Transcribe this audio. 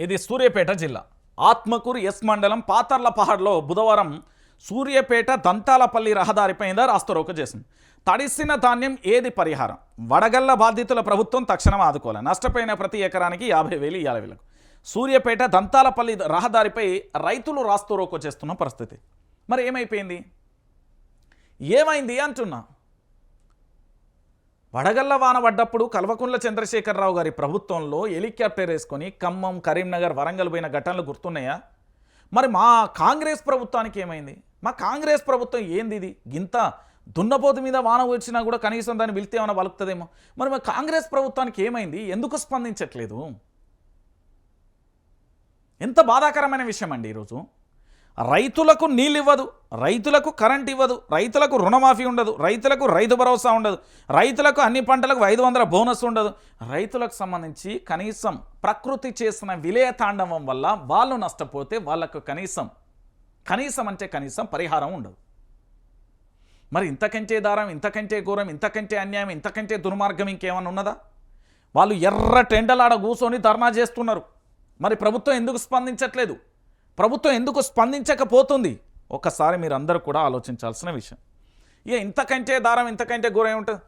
ఇది సూర్యాపేట జిల్లా. ఆత్మకూరు ఎస్ మండలం పాతర్లపహాడ్లో బుధవారం సూర్యాపేట దంతాలపల్లి రహదారిపై రాస్తరోక చేసింది. తడిసిన ధాన్యం ఏది పరిహారం? వడగళ్ళ బాధితుల ప్రభుత్వం తక్షణం ఆదుకోవాలి నష్టపోయిన ప్రతి ఎకరానికి యాభై వేలు ఇరవై వేలకు సూర్యాపేట దంతాలపల్లి రహదారిపై రైతులు రాస్తరోకో చేస్తున్న పరిస్థితి. మరి ఏమైపోయింది? ఏమైంది అంటున్నా. వడగళ్ళ వాన పడ్డప్పుడు కల్వకుంట్ల చంద్రశేఖరరావు గారి ప్రభుత్వంలో హెలికాప్టర్ వేసుకొని ఖమ్మం కరీంనగర్ వరంగల్ పోయిన ఘటనలు గుర్తున్నాయా? మరి మా కాంగ్రెస్ ప్రభుత్వానికి ఏమైంది? మా కాంగ్రెస్ ప్రభుత్వం ఏంది ఇది? గింత దున్నపోతు మీద వాన వచ్చినా కూడా కనీసం దాన్ని వెళ్తే ఏమైనా వలుకుతుందేమో మరి మా కాంగ్రెస్ ప్రభుత్వానికి ఏమైంది? ఎందుకు స్పందించట్లేదు? ఎంత బాధాకరమైన విషయం అండి ఈరోజు? రైతులకు నీళ్ళు ఇవ్వదు రైతులకు కరెంట్ ఇవ్వదు రైతులకు రుణమాఫీ ఉండదు రైతులకు రైతు భరోసా ఉండదు రైతులకు అన్ని పంటలకు ఐదు వందల బోనస్ ఉండదు. రైతులకు సంబంధించి కనీసం ప్రకృతి చేసిన విలయ తాండవం వల్ల వాళ్ళు నష్టపోతే వాళ్ళకు కనీసం కనీసం అంటే కనీసం పరిహారం ఉండదు. మరి ఇంతకంటే దారం ఇంతకంటే ఘోరం ఇంతకంటే అన్యాయం ఇంతకంటే దుర్మార్గం ఇంకేమైనా ఉన్నదా? వాళ్ళు ఎర్ర టెండలాడ కూర్చొని ధర్నా చేస్తున్నారు. మరి ప్రభుత్వం ఎందుకు స్పందించట్లేదు? ప్రభుత్వం ఎందుకు స్పందించకపోతుంది? ఒక్కసారి మీరు అందరూ కూడా ఆలోచించాల్సిన విషయం. ఇక ఇంతకంటే దారం ఇంతకంటే ఘోరం ఏముంటుంది?